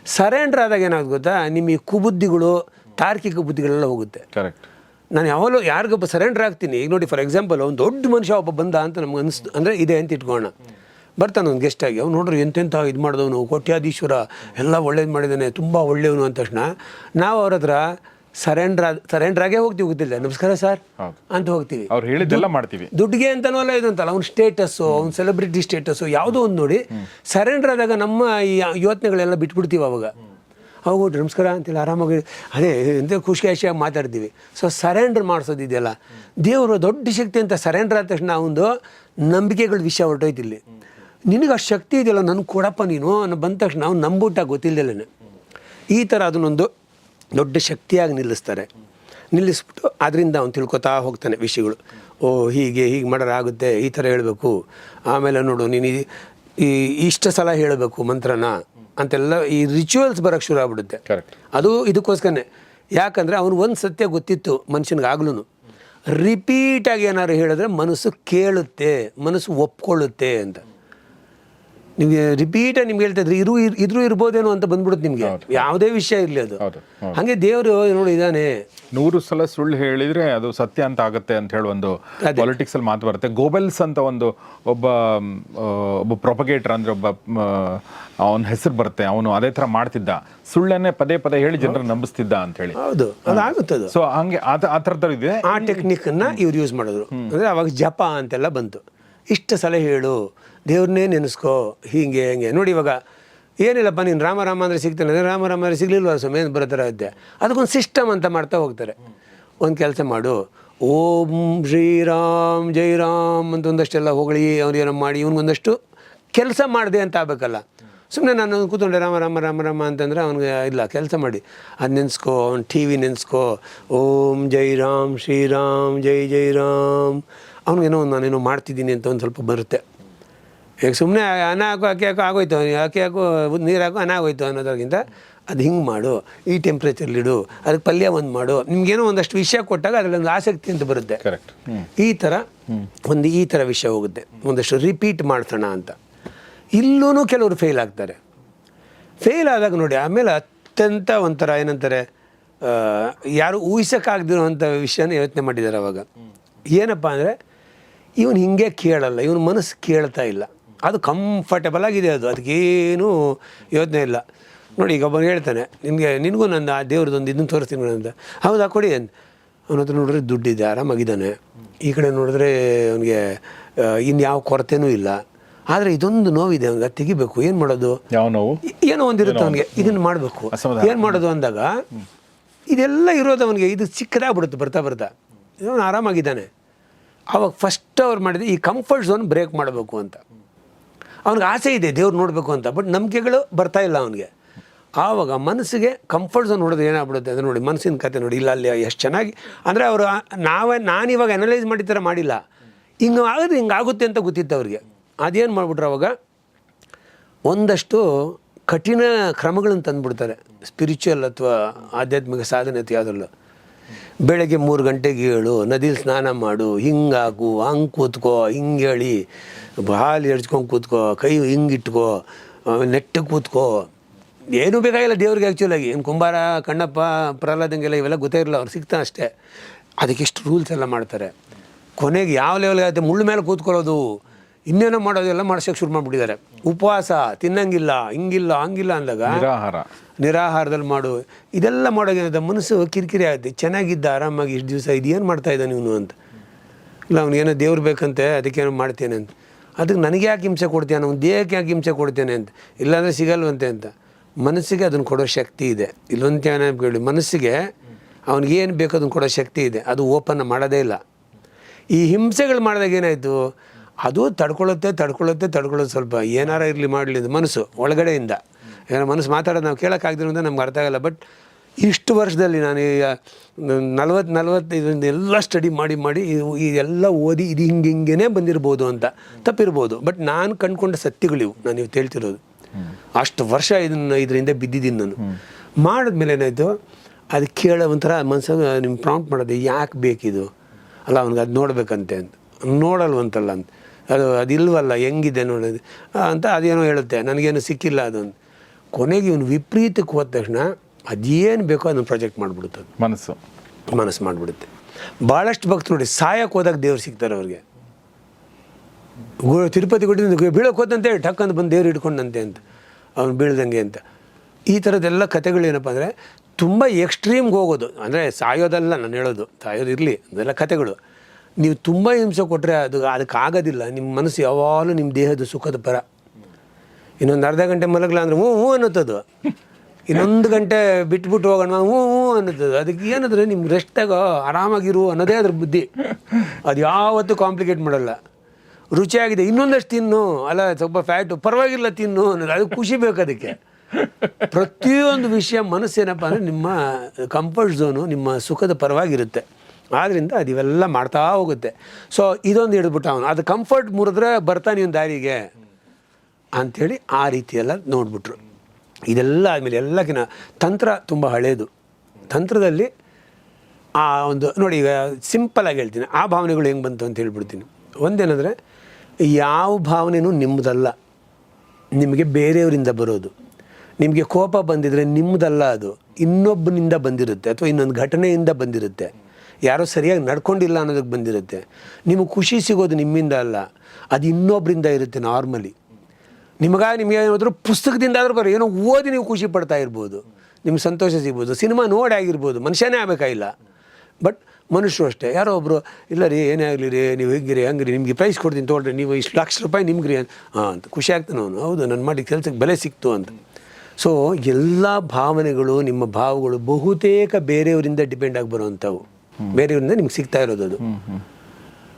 ಸರೆಂಡ್ರ್ ಆದಾಗ ಏನಾಗುತ್ತೆ ಗೊತ್ತಾ? ನಿಮಗೆ ಕುಬುದ್ಧಿಗಳು ತಾರ್ಕಿಕ ಬುದ್ಧಿಗಳೆಲ್ಲ ಹೋಗುತ್ತೆ. ಕರೆಕ್ಟ್ ನಾನು ಯಾವಾಗಲೂ ಯಾರಿಗೊಬ್ಬ ಸರೆಂಡರ್ ಆಗ್ತೀನಿ. ಈಗ ನೋಡಿ ಫಾರ್ ಎಕ್ಸಾಂಪಲ್ ಒಂದು ದೊಡ್ಡ ಮನುಷ್ಯ ಒಬ್ಬ ಬಂದ ಅಂತ ನಮ್ಗೆ ಅನಿಸ್ತು ಅಂದರೆ ಇದೆ ಅಂತ ಇಟ್ಕೋಣ ಬರ್ತಾನೆ ಒಂದು ಗೆಸ್ಟಾಗಿ ಅವ್ನು ನೋಡ್ರಿ ಎಂತೆಂಥ ಇದು ಮಾಡಿದವನು ಕೋಟ್ಯಾಧೀಶ್ವರ ಎಲ್ಲ ಒಳ್ಳೇದು ಮಾಡಿದ್ದಾನೆ ತುಂಬ ಒಳ್ಳೆಯವನು ಅಂದ ತಕ್ಷಣ ನಾವು ಅವ್ರ ಹತ್ರ ಸರೆಂಡ್ರ ಸರೆಂಡ್ರ್ ಆಗೇ ಹೋಗ್ತೀವಿ ಗೊತ್ತಿಲ್ಲ. ನಮಸ್ಕಾರ ಸರ್ ಅಂತ ಹೋಗ್ತೀವಿ. ಅವ್ರು ಹೇಳಿದ್ದೆಲ್ಲ ಮಾಡ್ತೀವಿ. ದುಡ್ಡಿಗೆ ಅಂತನೂ ಅಲ್ಲ ಇದು ಅಂತಲ್ಲ ಅವ್ನ ಸ್ಟೇಟಸ್ಸು ಅವ್ನ ಸೆಲೆಬ್ರಿಟಿ ಸ್ಟೇಟಸ್ಸು ಯಾವುದೋ ಒಂದು ನೋಡಿ ಸರೆಂಡ್ರ್ ಆದಾಗ ನಮ್ಮ ಈ ಯೋಚನೆಗಳೆಲ್ಲ ಬಿಟ್ಬಿಡ್ತೀವಿ ಅವಾಗ. ಅವಾಗ ಹೋಗಿ ನಮಸ್ಕಾರ ಅಂತೇಳಿ ಆರಾಮಾಗಿ ಅದೇ ಎಂತ ಖುಷಿ ಖುಷಿಯಾಗಿ ಮಾತಾಡ್ತೀವಿ ಸೊ ಸರೆಂಡರ್ ಮಾಡಿಸೋದಿದೆಯಲ್ಲ ದೇವರು ದೊಡ್ಡ ಶಕ್ತಿ ಅಂತ ಸರೆಂಡರ್ ಆದ ತಕ್ಷಣ ಒಂದು ನಂಬಿಕೆಗಳ ವಿಷಯ ಹೊರಟೋಯ್ತು ಇಲ್ಲಿ. ನಿನಗೆ ಆ ಶಕ್ತಿ ಇದೆಯಲ್ಲ ನನಗೆ ಕೊಡಪ್ಪ ನೀನು ಅನ್ನೋ ಬಂದ ತಕ್ಷಣ ಅವ್ನು ನಂಬುಟ್ಟ ಗೊತ್ತಿಲ್ಲದೇನೆ ಈ ಥರ ಅದನ್ನೊಂದು ದೊಡ್ಡ ಶಕ್ತಿಯಾಗಿ ನಿಲ್ಲಿಸ್ತಾರೆ. ನಿಲ್ಲಿಸ್ಬಿಟ್ಟು ಅದರಿಂದ ಅವ್ನು ತಿಳ್ಕೊತಾ ಹೋಗ್ತಾನೆ ವಿಷಯಗಳು. ಓ ಹೀಗೆ ಹೀಗೆ ಮಾಡೋರಾಗುತ್ತೆ ಆಗುತ್ತೆ ಈ ಥರ ಹೇಳಬೇಕು. ಆಮೇಲೆ ನೋಡು ನೀನು ಈ- ಇಷ್ಟು ಸಲ ಹೇಳಬೇಕು ಮಂತ್ರನ ಅಂತೆಲ್ಲ ಈ ರಿಚುವಲ್ಸ್ ಬರೋಕ್ಕೆ ಶುರು ಆಗ್ಬಿಡುತ್ತೆ. ಕರೆಕ್ಟ್ ಅದು ಇದಕ್ಕೋಸ್ಕರನೇ. ಯಾಕಂದರೆ ಅವನು ಒಂದು ಸತ್ಯ ಗೊತ್ತಿತ್ತು ಮನುಷ್ಯನಿಗಾಗ್ಲೂ ರಿಪೀಟಾಗಿ ಏನಾದ್ರು ಹೇಳಿದ್ರೆ ಮನಸ್ಸು ಕೇಳುತ್ತೆ ಮನಸ್ಸು ಒಪ್ಕೊಳ್ಳುತ್ತೆ ಅಂತ. ನಿಮಗೆ ರಿಪೀಟ್ ನಿಮ್ಗೆ ಹೇಳ್ತಾ ಇದ್ರೆ. ಇರು ಇದ್ರೂ ಇರ್ಬೋದೇನೋ ಅಂತ ಬಂದ್ಬಿಡುತ್ತೆ ನಿಮಗೆ. ಯಾವುದೇ ವಿಷಯ ಇರಲಿ ಅದು. ಹಂಗೆ ದೇವರು ನೋಡಿ ಇದಾನೆ. ನೂರು ಸಲ ಸುಳ್ಳು ಹೇಳಿದ್ರೆ ಅದು ಸತ್ಯ ಅಂತ ಆಗುತ್ತೆ ಅಂತ ಹೇಳಿ ಒಂದು ಪಾಲಿಟಿಕ್ಸ್ ಅಲ್ಲಿ ಮಾತು ಬರುತ್ತೆ. ಗೋಬೆಲ್ಸ್ ಅಂತ ಒಂದು ಒಬ್ಬ ಒಬ್ಬ ಪ್ರೊಪಗೇಟರ್ ಅಂದ್ರೆ ಒಬ್ಬ ಅವನ ಹೆಸರು ಬರುತ್ತೆ. ಅವನು ಅದೇ ತರ ಮಾಡ್ತಿದ್ದ. ಸುಳ್ಳನ್ನೇ ಪದೇ ಪದೇ ಹೇಳಿ ಜನರು ನಂಬಿಸ್ತಿದ್ದ ಅಂತ ಹೇಳಿ. ಹೌದು. ಅದಾಗುತ್ತೆ ಅದು. ಸೊ ಹಂಗೆ ಆ- ಥರದ್ದು ಇದೆ. ಆ ಟೆಕ್ನಿಕ್ಕನ್ನು ಇವ್ರು ಯೂಸ್ ಮಾಡಿದ್ರು. ಅಂದ್ರೆ ಅವಾಗ ಜಪ ಅಂತೆಲ್ಲ ಬಂತು. ಇಷ್ಟು ಸಲಹೆ ಹೇಳು. ದೇವ್ರನ್ನೇ ನೆನೆಸ್ಕೋ, ಹೀಗೆ ಹೀಗೆ. ನೋಡಿ ಇವಾಗ, ಏನಿಲ್ಲಪ್ಪ, ನೀನು ರಾಮ ರಾಮ ಅಂದರೆ ಸಿಗ್ತಾನೆ. ಅಂದರೆ ರಾಮ ರಾಮ ಅಂದರೆ ಸಿಗ್ಲಿಲ್ವ ಸ್ವಾಮಿ? ಬರೋ ಇದ್ದೆ ಅದಕ್ಕೊಂದು ಸಿಸ್ಟಮ್ ಅಂತ ಮಾಡ್ತಾ ಹೋಗ್ತಾರೆ. ಒಂದು ಕೆಲಸ ಮಾಡು. ಓಂ ಶ್ರೀರಾಮ್ ಜೈ ರಾಮ್ ಅಂತ ಒಂದಷ್ಟೆಲ್ಲ ಹೊಗಳಿ ಅವ್ರೇನೋ ಮಾಡಿ ಇವನಿಗೊಂದಷ್ಟು ಕೆಲಸ ಮಾಡಿದೆ ಅಂತ ಆಗಬೇಕಲ್ಲ. ಸುಮ್ಮನೆ ನಾನು ಕೂತ್ಕೊಂಡೆ, ರಾಮ ರಾಮ ರಾಮ ರಾಮ ಅಂತಂದರೆ ಅವ್ನಿಗೆ, ಇಲ್ಲ, ಕೆಲಸ ಮಾಡಿ. ಅದು ನೆನೆಸ್ಕೋ, ಅವ್ನು ಟಿ ವಿ ನೆನೆಸ್ಕೋ. ಓಂ ಜೈ ರಾಮ್ ಶ್ರೀರಾಮ್ ಜೈ ಜೈ ರಾಮ್. ಅವ್ನಿಗೇನೋ ನಾನೇನೋ ಮಾಡ್ತಿದ್ದೀನಿ ಅಂತ ಒಂದು ಸ್ವಲ್ಪ ಬರುತ್ತೆ. ಈಗ ಸುಮ್ಮನೆ ಅನ್ನ ಹಾಕು ಅಕ್ಕಿ ಹಾಕು ಆಗೋಯ್ತು ಅಕ್ಕಿ ಹಾಕು ನೀರು ಹಾಕು ಅನ್ನ ಆಗೋಯ್ತು ಅನ್ನೋದಕ್ಕಿಂತ ಅದು ಹಿಂಗೆ ಮಾಡು. ಈ ಟೆಂಪ್ರೇಚರ್ಲಿಡು ಅದಕ್ಕೆ ಪಲ್ಯ ಒಂದು ಮಾಡು. ನಿಮ್ಗೇನೋ ಒಂದಷ್ಟು ವಿಷಯ ಕೊಟ್ಟಾಗ ಅದರಲ್ಲಿ ಒಂದು ಆಸಕ್ತಿ ಅಂತ ಬರುತ್ತೆ. ಕರೆಕ್ಟ್ ಈ ಥರ ಒಂದು ಈ ಥರ ವಿಷಯ ಹೋಗುತ್ತೆ. ಒಂದಷ್ಟು ರಿಪೀಟ್ ಮಾಡ್ಸೋಣ ಅಂತ. ಇಲ್ಲೂ ಕೆಲವರು ಫೇಲ್ ಆಗ್ತಾರೆ. ಫೇಲ್ ಆದಾಗ ನೋಡಿ ಆಮೇಲೆ ಅತ್ಯಂತ ಒಂಥರ ಏನಂತಾರೆ ಯಾರು ಊಹಿಸೋಕ್ಕಾಗದಿರೋವಂಥ ವಿಷಯನ ಯೋಚನೆ ಮಾಡಿದ್ದಾರೆ ಅವಾಗ. ಏನಪ್ಪ ಅಂದರೆ ಇವನು ಹಿಂಗೆ ಕೇಳಲ್ಲ ಇವನು ಮನಸ್ಸು ಕೇಳ್ತಾ ಇಲ್ಲ. ಅದು ಕಂಫರ್ಟಬಲ್ ಆಗಿದೆ ಅದು. ಅದಕ್ಕೇನು ಯೋಚನೆ ಇಲ್ಲ. ನೋಡಿ ಈಗ ಒಬ್ಬನು ಹೇಳ್ತಾನೆ ನಿಮಗೆ ನಿನಗೂ ನನ್ನ ಆ ದೇವ್ರದ್ದೊಂದು ಇದನ್ನು ತೋರಿಸ್ತೀನಿ ಅಂತ. ಹೌದಾ ಕೊಡಿ ಅಂತ ಅವನ ಹತ್ರ ನೋಡಿದ್ರೆ ದುಡ್ಡಿದೆ ಆರಾಮಾಗಿದ್ದಾನೆ. ಈ ಕಡೆ ನೋಡಿದ್ರೆ ಅವನಿಗೆ ಇನ್ಯಾವ ಕೊರತೆನೂ ಇಲ್ಲ. ಆದರೆ ಇದೊಂದು ನೋವಿದೆ ಅವನಿಗೆ ಅದು ತೆಗಿಬೇಕು. ಏನು ಮಾಡೋದು? ಯಾವ ನೋವು? ಏನೋ ಒಂದಿರುತ್ತೆ ಅವನಿಗೆ ಇದನ್ನು ಮಾಡಬೇಕು. ಏನು ಮಾಡೋದು ಅಂದಾಗ ಇದೆಲ್ಲ ಇರೋದು ಅವನಿಗೆ ಇದು ಚಿಕ್ಕದಾಗ್ಬಿಡುತ್ತೆ ಬರ್ತಾ ಬರ್ತಾ. ಅವನು ಆರಾಮಾಗಿದ್ದಾನೆ. ಅವಾಗ ಫಸ್ಟ್ ಅವ್ರು ಮಾಡಿದ ಈ ಕಂಫರ್ಟ್ ಝೋನ್ ಬ್ರೇಕ್ ಮಾಡಬೇಕು ಅಂತ. ಅವ್ನಿಗೆ ಆಸೆ ಇದೆ, ದೇವ್ರು ನೋಡಬೇಕು ಅಂತ. ಬಟ್ ನಂಬಿಕೆಗಳು ಬರ್ತಾ ಇಲ್ಲ ಅವನಿಗೆ. ಆವಾಗ ಮನಸ್ಸಿಗೆ ಕಂಫರ್ಟ್ ಝೋನ್ ನೋಡಿದ್ರೆ ಏನಾಗ್ಬಿಡುತ್ತೆ ಅದು ನೋಡಿ, ಮನಸ್ಸಿನ ಕತೆ ನೋಡಿ, ಇಲ್ಲ ಅಲ್ಲಿ ಎಷ್ಟು ಚೆನ್ನಾಗಿ. ಅಂದರೆ ಅವರು ನಾವೇ ನಾನು ಇವಾಗ ಅನಲೈಸ್ ಮಾಡಿದ ಥರ ಮಾಡಿಲ್ಲ. ಹಿಂಗೆ ಆಗೋದು ಹಿಂಗೆ ಆಗುತ್ತೆ ಅಂತ ಗೊತ್ತಿತ್ತು ಅವ್ರಿಗೆ. ಅದೇನು ಮಾಡ್ಬಿಟ್ರು ಅವಾಗ? ಒಂದಷ್ಟು ಕಠಿಣ ಕ್ರಮಗಳನ್ನು ತಂದುಬಿಡ್ತಾರೆ. ಸ್ಪಿರಿಚುವಲ್ ಅಥವಾ ಆಧ್ಯಾತ್ಮಿಕ ಸಾಧನೆ ಅಥವಾ ಯಾವುದಲ್ಲ ಬೆಳಗ್ಗೆ ಮೂರು ಗಂಟೆಗೆ ಏಳು, ನದಿಲಿ ಸ್ನಾನ ಮಾಡು ಹಿಂಗಾಕು ಹಂಗೆ ಕೂತ್ಕೋ, ಹಿಂಗೆ ಹೇಳಿ, ಹಾಲು ಎಡ್ಸ್ಕೊಂಡು ಕೂತ್ಕೋ, ಕೈ ಹಿಂಗೆ ಇಟ್ಕೋ ನೆಟ್ಟಗೆ ಕೂತ್ಕೋ. ಏನೂ ಬೇಕಾಗಿಲ್ಲ ದೇವ್ರಿಗೆ ಆ್ಯಕ್ಚುಲಾಗಿ ಏನು ಕುಂಬಾರ, ಕಣ್ಣಪ್ಪ, ಪ್ರಹ್ಲಾದಂಗೆಲ್ಲ ಇವೆಲ್ಲ ಗೊತ್ತೇ ಇರಲ್ಲ, ಅವ್ರು ಸಿಗ್ತಾನೆ ಅಷ್ಟೇ. ಅದಕ್ಕೆಷ್ಟು ರೂಲ್ಸ್ ಎಲ್ಲ ಮಾಡ್ತಾರೆ. ಕೊನೆಗೆ ಯಾವ ಲೆವೆಲ್ಗೆ ಆಗುತ್ತೆ? ಮುಳ್ಳು ಮೇಲೆ ಕೂತ್ಕೊಳ್ಳೋದು. ಇನ್ನೇನೋ ಮಾಡೋದೆಲ್ಲ ಮಾಡ್ಸೋಕೆ ಶುರು ಮಾಡಿಬಿಟ್ಟಿದ್ದಾರೆ. ಉಪವಾಸ, ತಿನ್ನಂಗಿಲ್ಲ, ಹಿಂಗಿಲ್ಲ, ಹಂಗಿಲ್ಲ ಅಂದಾಗ ನಿರಾಹಾರದಲ್ಲಿ ಮಾಡು. ಇದೆಲ್ಲ ಮಾಡೋದೇನದ ಮನಸ್ಸು ಕಿರಿಕಿರಿ ಆಗುತ್ತೆ. ಚೆನ್ನಾಗಿದ್ದ, ಆರಾಮಾಗಿ ಇಷ್ಟು ದಿವಸ ಇದು ಏನು ಮಾಡ್ತಾ ಇದ್ದಾನೆ ಇವನು ಅಂತ. ಇಲ್ಲ ಅವ್ನಿಗೇನೋ ದೇವ್ರು ಬೇಕಂತೆ ಅದಕ್ಕೇನೋ ಮಾಡ್ತೇನೆ ಅಂತ. ಅದಕ್ಕೆ ನನಗೆ ಯಾಕೆ ಹಿಂಸೆ ಕೊಡ್ತೇನೆ ಅವ್ನು ದೇಹಕ್ಕೆ ಯಾಕೆ ಹಿಂಸೆ ಕೊಡ್ತೇನೆ ಅಂತ. ಇಲ್ಲಾಂದರೆ ಸಿಗಲ್ವಂತೆ ಅಂತ. ಮನಸ್ಸಿಗೆ ಅದನ್ನು ಕೊಡೋ ಶಕ್ತಿ ಇದೆ. ಇಲ್ಲೊಂದು ಕೇಳಿ. ಮನಸ್ಸಿಗೆ ಅವ್ನಿಗೆ ಏನು ಬೇಕೋ ಅದನ್ನು ಕೊಡೋ ಶಕ್ತಿ ಇದೆ. ಅದು ಓಪನ್ ಮಾಡೋದೇ ಇಲ್ಲ. ಈ ಹಿಂಸೆಗಳು ಮಾಡಿದಾಗ ಏನಾಯಿತು? ಅದು ತಡ್ಕೊಳ್ಳುತ್ತೆ ತಡ್ಕೊಳ್ಳುತ್ತೆ ತಡ್ಕೊಳ್ಳೋದು ಸ್ವಲ್ಪ. ಏನಾರ ಇರಲಿ ಮಾಡಲಿ ಮನಸ್ಸು, ಒಳಗಡೆಯಿಂದ. ಏನೋ ಮನಸ್ಸು ಮಾತಾಡೋದು ನಾವು ಕೇಳೋಕ್ಕಾಗ್ದಿರೋ ಅಂತ ನಮ್ಗೆ ಅರ್ಥ ಆಗಲ್ಲ. ಬಟ್ ಇಷ್ಟು ವರ್ಷದಲ್ಲಿ ನಾನು ಈಗ ನಲ್ವತ್ತು ನಲ್ವತ್ತೈದರಿಂದ ಎಲ್ಲ ಸ್ಟಡಿ ಮಾಡಿ ಮಾಡಿ ಈ ಇದೆಲ್ಲ ಓದಿ ಇದು ಹಿಂಗೆ, ಹಿಂಗೇನೆ ಬಂದಿರ್ಬೋದು ಅಂತ ತಪ್ಪಿರ್ಬೋದು. ಬಟ್ ನಾನು ಕಂಡ್ಕೊಂಡ ಸತ್ಯಗಳಿವು ನಾನು ಇವತ್ತು ಹೇಳ್ತಿರೋದು. ಅಷ್ಟು ವರ್ಷ ಇದನ್ನು ಇದರಿಂದ ಬಿದ್ದಿದ್ದೀನಿ ನಾನು. ಮಾಡಿದ್ಮೇಲೆ ಏನಾಯಿತು? ಅದು ಕೇಳೋ ಒಂಥರ ಮನ್ಸಾಗ ನಿಮ್ಮ ಪ್ರಾಂಪ್ಟ್ ಮಾಡೋದು, ಯಾಕೆ ಬೇಕಿದು? ಅಲ್ಲ, ಅವ್ನಿಗೆ ಅದು ನೋಡ್ಬೇಕಂತೆ ಅಂತ. ನೋಡಲ್ವಂತಲ್ಲ ಅಂತ. ಅದು, ಅದಿಲ್ವಲ್ಲ, ಹೆಂಗಿದೆ ನೋಡೋದು? ಅಂತ ಅದೇನೋ ಹೇಳುತ್ತೆ. ನನಗೇನು ಸಿಕ್ಕಿಲ್ಲ ಅದೊಂದು ಕೊನೆಗೆ ಇವನು ವಿಪರೀತಕ್ಕೆ ಹೋದ ತಕ್ಷಣ ಅದೇನು ಬೇಕೋ ಅದನ್ನು ಪ್ರಾಜೆಕ್ಟ್ ಮಾಡಿಬಿಡುತ್ತೆ ಅದು. ಮನಸ್ಸು. ಮನಸ್ಸು ಮಾಡಿಬಿಡುತ್ತೆ. ಭಾಳಷ್ಟು ಭಕ್ತರು ನೋಡಿ ಸಾಯಕ್ಕೆ ಹೋದಾಗ ದೇವ್ರು ಸಿಗ್ತಾರೆ ಅವ್ರಿಗೆ. ಗು- ತಿರುಪತಿ ಕೊಟ್ಟಿದ್ದು ಬೀಳಕ್ಕೆ ಹೋದಂತೆ ಟಕ್ ಅಂತ ಬಂದು ದೇವ್ರು ಹಿಡ್ಕೊಂಡಂತೆ ಅಂತ. ಅವ್ನು ಬೀಳ್ದಂಗೆ ಅಂತ. ಈ ಥರದ್ದೆಲ್ಲ ಕಥೆಗಳೇನಪ್ಪ ಅಂದರೆ ತುಂಬ ಎಕ್ಸ್ಟ್ರೀಮ್ಗೆ ಹೋಗೋದು. ಅಂದರೆ ಸಾಯೋದಲ್ಲ ನಾನು ಹೇಳೋದು. ಸಾಯೋದು ಇರಲಿ ಅದೆಲ್ಲ ಕಥೆಗಳು. ನೀವು ತುಂಬ ಹಿಂಸೆ ಕೊಟ್ಟರೆ ಅದು ಅದಕ್ಕೆ ಆಗೋದಿಲ್ಲ ನಿಮ್ಮ ಮನಸ್ಸು ಯಾವಾಗಲೂ ನಿಮ್ಮ ದೇಹದ ಸುಖದ ಪರ. ಇನ್ನೊಂದು ಅರ್ಧ ಗಂಟೆ ಮಲಗಲ್ಲ ಅಂದ್ರೆ ಹ್ಞೂ ಹ್ಞೂ ಅನ್ನೋದು ಇನ್ನೊಂದು ಗಂಟೆ ಬಿಟ್ಬಿಟ್ಟು ಹೋಗೋಣ, ಹ್ಞೂ ಹ್ಞೂ ಅನ್ನತ್ತದು. ಅದಕ್ಕೆ ಏನಂದ್ರೆ ನಿಮ್ಗೆ ರೆಸ್ಟ್ ತಗೋ, ಆರಾಮಾಗಿರು ಅನ್ನೋದೇ ಅದ್ರ ಬುದ್ಧಿ. ಅದು ಯಾವತ್ತೂ ಕಾಂಪ್ಲಿಕೇಟ್ ಮಾಡಲ್ಲ. ರುಚಿಯಾಗಿದೆ, ಇನ್ನೊಂದಷ್ಟು ತಿನ್ನು. ಅಲ್ಲ, ಸ್ವಲ್ಪ ಫ್ಯಾಟು ಪರವಾಗಿಲ್ಲ, ತಿನ್ನು ಅನ್ನೋದು. ಅದು ಖುಷಿ ಬೇಕು ಅದಕ್ಕೆ. ಪ್ರತಿಯೊಂದು ವಿಷಯ ಮನಸ್ಸೇನಪ್ಪ ಅಂದರೆ ನಿಮ್ಮ ಕಂಫರ್ಟ್ ಝೋನು ನಿಮ್ಮ ಸುಖದ ಪರವಾಗಿರುತ್ತೆ. ಆದ್ದರಿಂದ ಅದು ಇವೆಲ್ಲ ಮಾಡ್ತಾ ಹೋಗುತ್ತೆ. ಸೊ ಇದೊಂದು ಹಿಡಿದ್ಬಿಟ್ಟು ಅವನು. ಅದು ಕಂಫರ್ಟ್ ಮುರಿದ್ರೆ ಬರ್ತಾನೆ ಒಂದು ದಾರಿಗೆ. ಅಂಥೇಳಿ ಆ ರೀತಿಯೆಲ್ಲ ನೋಡ್ಬಿಟ್ರು. ನೋಡಿಬಿಟ್ರು ಇದೆಲ್ಲ ಆದಮೇಲೆ ಎಲ್ಲಕ್ಕಿಂತ ತಂತ್ರ ತುಂಬ ಹಳೇದು. ತಂತ್ರದಲ್ಲಿ ಆ ಒಂದು ನೋಡಿ ಈಗ ಸಿಂಪಲಾಗಿ ಹೇಳ್ತೀನಿ. ಆ ಭಾವನೆಗಳು ಹೆಂಗೆ ಬಂತು ಅಂತ ಹೇಳ್ಬಿಡ್ತೀನಿ. ಒಂದೇನೆಂದರೆ ಯಾವ ಭಾವನೆಯೂ ನಿಮ್ಮದಲ್ಲ ನಿಮಗೆ ಬೇರೆಯವರಿಂದ ಬರೋದು. ನಿಮಗೆ ಕೋಪ ಬಂದಿದ್ರೆ ನಿಮ್ಮದಲ್ಲ ಅದು. ಇನ್ನೊಬ್ಬನಿಂದ ಬಂದಿರುತ್ತೆ ಅಥವಾ ಇನ್ನೊಂದು ಘಟನೆಯಿಂದ ಬಂದಿರುತ್ತೆ. ಯಾರೋ ಸರಿಯಾಗಿ ನಡ್ಕೊಂಡಿಲ್ಲ ಅನ್ನೋದಕ್ಕೆ ಬಂದಿರುತ್ತೆ. ನಿಮಗೆ ಖುಷಿ ಸಿಗೋದು ನಿಮ್ಮಿಂದ ಅಲ್ಲ. ಅದು ಇನ್ನೊಬ್ಬರಿಂದ ಇರುತ್ತೆ ನಾರ್ಮಲಿ ನಿಮಗ ನಿಮಗೆ ಏನಾದರೂ ಪುಸ್ತಕದಿಂದ ಆದರೂ ಬರೋ ಏನೋ ಓದಿ ನೀವು ಖುಷಿ ಪಡ್ತಾ ಇರ್ಬೋದು. ನಿಮ್ಗೆ ಸಂತೋಷ ಸಿಗ್ಬೋದು. ಸಿನಿಮಾ ನೋಡಿ ಆಗಿರ್ಬೋದು. ಮನುಷ್ಯನೇ ಆಗಬೇಕಾಗಿಲ್ಲ ಬಟ್ ಮನುಷ್ಯರು ಅಷ್ಟೇ. ಯಾರೋ ಒಬ್ಬರು ಇಲ್ಲ ರೀ ಏನೇ ಆಗಲಿ ರೀ ನೀವು ಹೆಂಗಿರಿ ಹಂಗ್ರಿ ನಿಮಗೆ ಪ್ರೈಸ್ ಕೊಡ್ತೀನಿ ತೊಗೊಳ್ರಿ ನೀವು ಇಷ್ಟು ಲಕ್ಷ ರೂಪಾಯಿ ನಿಮ್ಗೆ ರೀ ಹಾಂ ಅಂತ. ಖುಷಿ ಆಗ್ತಾನೆ ಅವನು. ಹೌದು ನನ್ನ ಮಾಡಿ ಕೆಲಸಕ್ಕೆ ಬೆಲೆ ಸಿಕ್ತು ಅಂತ. ಸೊ ಎಲ್ಲ ಭಾವನೆಗಳು ನಿಮ್ಮ ಭಾವಗಳು ಬಹುತೇಕ ಬೇರೆಯವರಿಂದ ಡಿಪೆಂಡ್ ಆಗಿ ಬರುವಂಥವು. ಬೇರೆಯವರಿಂದ ನಿಮ್ಗೆ ಸಿಗ್ತಾ ಇರೋದು ಅದು.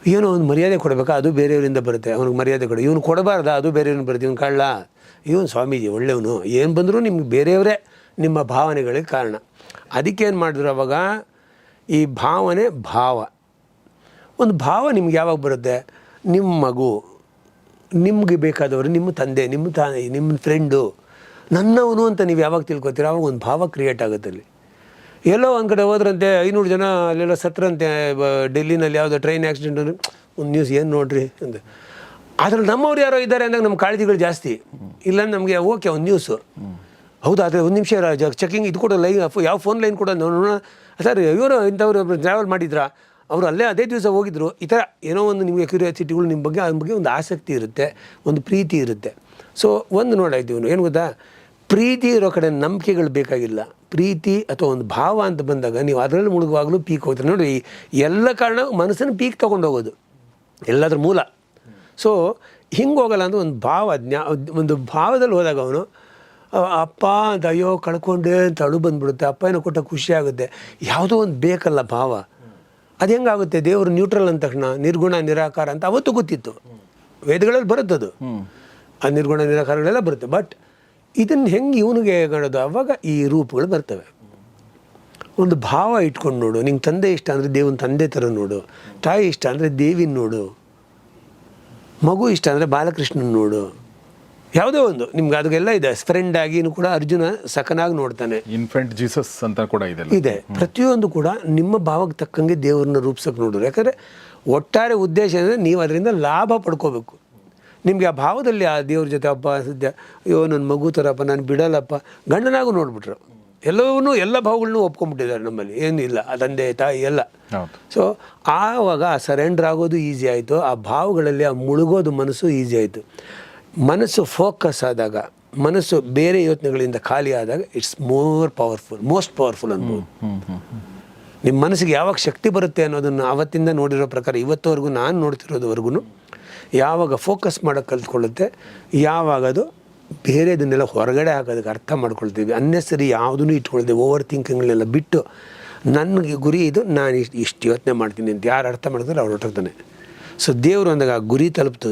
ಏನೋ ಒಂದು ಮರ್ಯಾದೆ ಕೊಡಬೇಕಾ? ಅದು ಬೇರೆಯವರಿಂದ ಬರುತ್ತೆ. ಅವ್ನಿಗೆ ಮರ್ಯಾದೆ ಕೊಡು. ಇವನು ಕೊಡಬಾರ್ದ? ಅದು ಬೇರೆಯವ್ರನ್ನ ಬರುತ್ತೆ. ಇವನು ಕಳ್ಳ ಇವನು ಸ್ವಾಮೀಜಿ ಒಳ್ಳೆಯವನು. ಏನು ಬಂದರೂ ನಿಮ್ಗೆ ಬೇರೆಯವರೇ ನಿಮ್ಮ ಭಾವನೆಗಳಿಗೆ ಕಾರಣ. ಅದಕ್ಕೇನು ಮಾಡಿದ್ರು ಅವಾಗ? ಈ ಭಾವನೆ ಭಾವ. ಒಂದು ಭಾವ ನಿಮ್ಗೆ ಯಾವಾಗ ಬರುತ್ತೆ? ನಿಮ್ಮ ಮಗು, ನಿಮಗೆ ಬೇಕಾದವರು, ನಿಮ್ಮ ತಂದೆ, ನಿಮ್ಮ ತಾಯಿ, ನಿಮ್ಮ ಫ್ರೆಂಡು ನನ್ನವನು ಅಂತ ನೀವು ಯಾವಾಗ ತಿಳ್ಕೊತೀರ ಅವಾಗ ಒಂದು ಭಾವ ಕ್ರಿಯೇಟ್ ಆಗುತ್ತೆ ಅಲ್ಲಿ. ಎಲ್ಲೋ ಒಂದು ಕಡೆ ಹೋದ್ರಂತೆ ಐನೂರು ಜನ ಅಲ್ಲೆಲ್ಲ ಸತ್ರಂತೆ ಡೆಲ್ಲಿನಲ್ಲಿ ಯಾವುದೋ ಟ್ರೈನ್ ಆಕ್ಸಿಡೆಂಟ್ ಅಂದ್ರೆ, ಒಂದು ನ್ಯೂಸ್ ಏನು ನೋಡ್ರಿ ಅಂತ ಅದ್ರಲ್ಲಿ ನಮ್ಮವ್ರು ಯಾರೋ ಇದ್ದಾರೆ ಅಂದಾಗ ನಮ್ಮ ಕಾಳಜಿಗಳು ಜಾಸ್ತಿ. ಇಲ್ಲ ನಮಗೆ ಓಕೆ ಒಂದು ನ್ಯೂಸು ಹೌದಾ? ಆದರೆ ಒಂದು ನಿಮಿಷ ಚೆಕಿಂಗ್ ಇದು ಕೂಡ ಲೈನ್ ಯಾವ ಫೋನ್ ಲೈನ್ ಕೂಡ ನೋಡೋಣ ಸರ್, ಇವರು ಇಂಥವ್ರು ಟ್ರಾವೆಲ್ ಮಾಡಿದ್ರಾ? ಅವರು ಅಲ್ಲೇ ಅದೇ ದಿವಸ ಹೋಗಿದ್ರು. ಈ ಥರ ಏನೋ ಒಂದು ನಿಮಗೆ ಕ್ಯೂರಿಯಾಸಿಟಿಗಳು ನಿಮ್ಮ ಬಗ್ಗೆ ಅದ್ರ ಬಗ್ಗೆ ಒಂದು ಆಸಕ್ತಿ ಇರುತ್ತೆ, ಒಂದು ಪ್ರೀತಿ ಇರುತ್ತೆ. ಸೊ ಒಂದು ನೋಡಾಯ್ತು ಇವನು ಏನು ಗೊತ್ತಾ? ಪ್ರೀತಿ ಇರೋ ಕಡೆ ನಂಬಿಕೆಗಳು ಬೇಕಾಗಿಲ್ಲ. ಪ್ರೀತಿ ಅಥವಾ ಒಂದು ಭಾವ ಅಂತ ಬಂದಾಗ ನೀವು ಅದರಲ್ಲಿ ಮುಳುಗುವಾಗಲೂ ಪೀಕ್ ಹೋಗ್ತಾರೆ. ನೋಡಿ ಎಲ್ಲ ಕಾರಣ ಮನಸ್ಸನ್ನು ಪೀಕ್ ತೊಗೊಂಡೋಗೋದು ಹೋಗೋದು. ಎಲ್ಲದ್ರ ಮೂಲ. ಸೊ ಹಿಂಗೆ ಹೋಗಲ್ಲ ಅಂದ್ರೆ ಒಂದು ಭಾವ ಜ್ಞಾ ಒಂದು ಭಾವದಲ್ಲಿ ಹೋದಾಗ ಅವನು ಅಪ್ಪ ಅಂತ ಅಯ್ಯೋ ಕಳ್ಕೊಂಡೆ ಅಂತ ಅಳು ಬಂದ್ಬಿಡುತ್ತೆ. ಅಪ್ಪ ಏನೋ ಕೊಟ್ಟ ಖುಷಿ ಆಗುತ್ತೆ. ಯಾವುದೋ ಒಂದು ಬೇಕಲ್ಲ ಭಾವ. ಅದು ಹೆಂಗಾಗುತ್ತೆ ದೇವರು ನ್ಯೂಟ್ರಲ್ ಅಂದ ತಕ್ಷಣ ನಿರ್ಗುಣ ನಿರಾಕಾರ ಅಂತ ಅವತ್ತು ಗೊತ್ತಿತ್ತು. ವೇದಗಳಲ್ಲಿ ಬರುತ್ತದು. ಆ ನಿರ್ಗುಣ ನಿರಾಕಾರಗಳೆಲ್ಲ ಬರುತ್ತೆ. ಬಟ್ ಇದನ್ನು ಹೆಂಗೆ ಇವನಿಗೆ ಕಾಣೋದು ಅವಾಗ ಈ ರೂಪಗಳು ಬರ್ತವೆ. ಒಂದು ಭಾವ ಇಟ್ಕೊಂಡು ನೋಡು. ನಿಂಗೆ ತಂದೆ ಇಷ್ಟ ಅಂದರೆ ದೇವನ ತಂದೆ ಥರ ನೋಡು. ತಾಯಿ ಇಷ್ಟ ಅಂದರೆ ದೇವಿನ ನೋಡು. ಮಗು ಇಷ್ಟ ಅಂದರೆ ಬಾಲಕೃಷ್ಣನ ನೋಡು. ಯಾವುದೋ ಒಂದು. ನಿಮ್ಗೆ ಅದಕ್ಕೆಲ್ಲ ಇದೆ. ಫ್ರೆಂಡ್ ಆಗಿನೂ ಕೂಡ ಅರ್ಜುನ ಸಕನಾಗಿ ನೋಡ್ತಾನೆ. ಇನ್ಫೆಂಟ್ ಜೀಸಸ್ ಅಂತ ಕೂಡ ಇದೆ ಇದೆ. ಪ್ರತಿಯೊಂದು ಕೂಡ ನಿಮ್ಮ ಭಾವಕ್ಕೆ ತಕ್ಕಂಗೆ ದೇವರನ್ನ ರೂಪಿಸೋಕೆ ನೋಡೋರು ಯಾಕಂದರೆ ಒಟ್ಟಾರೆ ಉದ್ದೇಶ ಅಂದರೆ ನೀವು ಅದರಿಂದ ಲಾಭ ಪಡ್ಕೋಬೇಕು. ನಿಮಗೆ ಆ ಭಾವದಲ್ಲಿ ಆ ದೇವ್ರ ಜೊತೆ ಅಪ್ಪ ಸದ್ಯ ಅಯ್ಯೋ ನನ್ನ ಮಗು ಥರಪ್ಪ ನಾನು ಬಿಡಲ್ಲಪ್ಪ ಗಂಡನಾಗೂ ನೋಡ್ಬಿಟ್ರು. ಎಲ್ಲವನ್ನೂ ಎಲ್ಲ ಭಾವಗಳನ್ನೂ ಒಪ್ಕೊಂಡ್ಬಿಟ್ಟಿದ್ದಾರೆ ನಮ್ಮಲ್ಲಿ. ಏನಿಲ್ಲ ಆ ತಂದೆ ತಾಯಿ ಎಲ್ಲ. ಸೊ ಆವಾಗ ಆ ಸರೆಂಡರ್ ಆಗೋದು ಈಸಿ ಆಯಿತು. ಆ ಭಾವಗಳಲ್ಲಿ ಆ ಮುಳುಗೋದು ಮನಸ್ಸು ಈಸಿ ಆಯಿತು. ಮನಸ್ಸು ಫೋಕಸ್ ಆದಾಗ ಮನಸ್ಸು ಬೇರೆ ಯೋಚನೆಗಳಿಂದ ಖಾಲಿ ಆದಾಗ it's more powerful most powerful ಅನ್ಬೋದು. ನಿಮ್ಮ ಮನಸ್ಸಿಗೆ ಯಾವಾಗ ಶಕ್ತಿ ಬರುತ್ತೆ ಅನ್ನೋದನ್ನು ಅವತ್ತಿಂದ ನೋಡಿರೋ ಪ್ರಕಾರ ಇವತ್ತವರೆಗೂ ನಾನು ನೋಡ್ತಿರೋದುವರೆಗೂ ಯಾವಾಗ ಫೋಕಸ್ ಮಾಡೋಕ್ಕೆ ಕಲ್ತ್ಕೊಳ್ಳುತ್ತೆ, ಯಾವಾಗ ಅದು ಬೇರೆದನ್ನೆಲ್ಲ ಹೊರಗಡೆ ಹಾಕೋದಕ್ಕೆ ಅರ್ಥ ಮಾಡ್ಕೊಳ್ತೀವಿ. ಅನ್ನೆಸರಿ ಯಾವುದೂ ಇಟ್ಕೊಳ್ತೀವಿ ಓವರ್ ಥಿಂಕಿಂಗ್ನೆಲ್ಲ ಬಿಟ್ಟು ನನಗೆ ಗುರಿ ಇದು, ನಾನು ಇಷ್ಟು ಇಷ್ಟು ಯೋಚನೆ ಮಾಡ್ತೀನಿ ಅಂತ ಯಾರು ಅರ್ಥ ಮಾಡಿದ್ರೆ ಅವ್ರು ಹೊರಟೋಗ್ತಾನೆ ಸೊ ದೇವರು ಅಂದಾಗ ಆ ಗುರಿ ತಲುಪ್ತು